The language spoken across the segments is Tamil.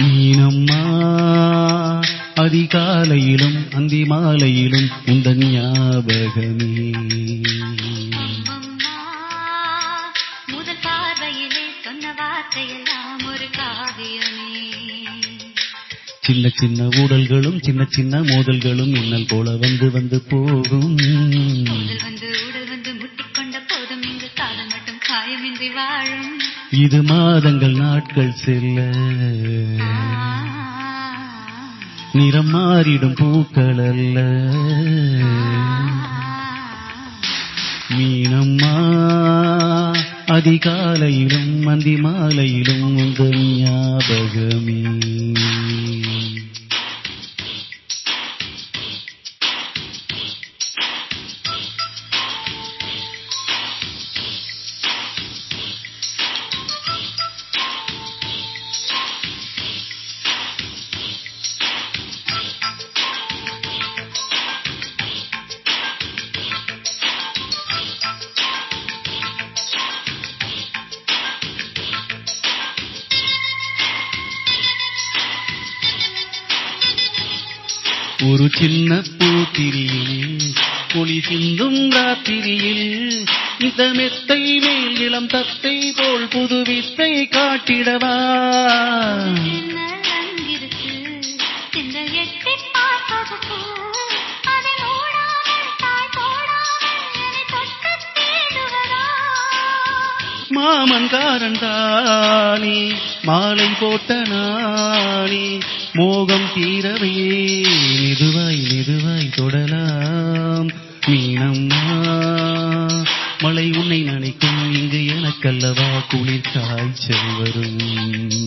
நீனம்மா அதிகாலையிலும் அந்தி மாலையிலும் உந்த ஞாபகமே முதல் பார்வையிலே சொன்ன வார்த்தையெல்லாம் ஒரு காவியமே. சின்ன சின்ன ஊடல்களும் சின்ன சின்ன மோதல்களும் இன்னல் போல வந்து வந்து போகும். இது மாதங்கள் நாட்கள் செல்ல. நிறம் மாறிடும் பூக்கள் அல்ல. மீனம்மா அதிகாலையிலும் அந்தி மாலையிலும் உங்கள் ஞாபகமே. ഒരു ചിന്ന പൂത്തിരിയിൽ ഒളി ചിന്തും രാത്രിയിൽ இதமெத்தை மேல் இளம் தத்தை போல் புது வித்தை காட்டிடவா? மாமன் காரன் தானே மாலை போட்ட நானே மோகம் தீரவே. மெதுவாய் மெதுவாய் தொடலாம். மீனம்மா மழை உன்னை நினைக்கும் இங்கு எனக்கல்லவா? குளிர் காய்ச்சல் வரும்.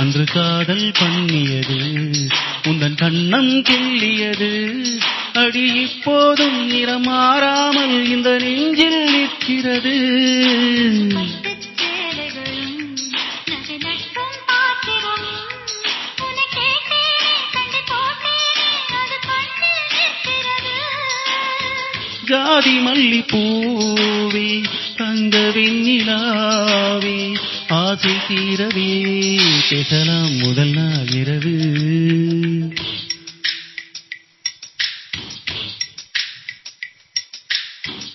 அன்று காதல் பண்ணியது உந்தன் கண்ணம் கிள்ளியது. அடி இப்போதும் நிறமாறாமல் இந்த நெஞ்சில் நிற்கிறது. ஜாதி மல்லிப்பூவே தங்க வெண்ணிலாவே ஆசை தீரவே பேசலாம் முதல் நாள் இரவு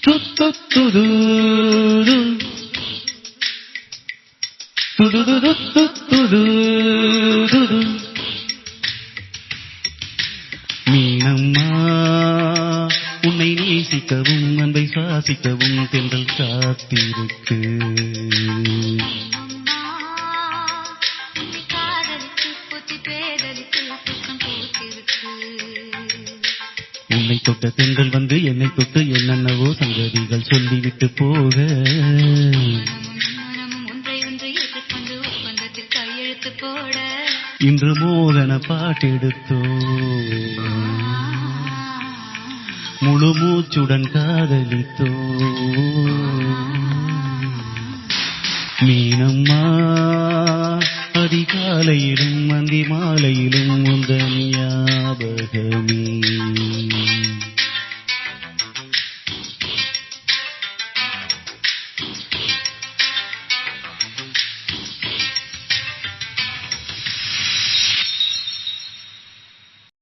துதுது துதுது மீனம்மா உன்னை நேசிக்கவும் அன்பை சாசிக்கவும் தென்றல் காத்திருக்கு. உன்னை தொட்ட தென்றல் வந்து என்னை தொட்டு என்னென்னவோ சங்கதிகள் சொல்லிவிட்டு போக. இன்று மோகன பாட்டெடுத்தோ முழு மூச்சுடன் காதலித்தோ. மீனம்மா அதிகாலையிலும் மந்தி மாலையிலும்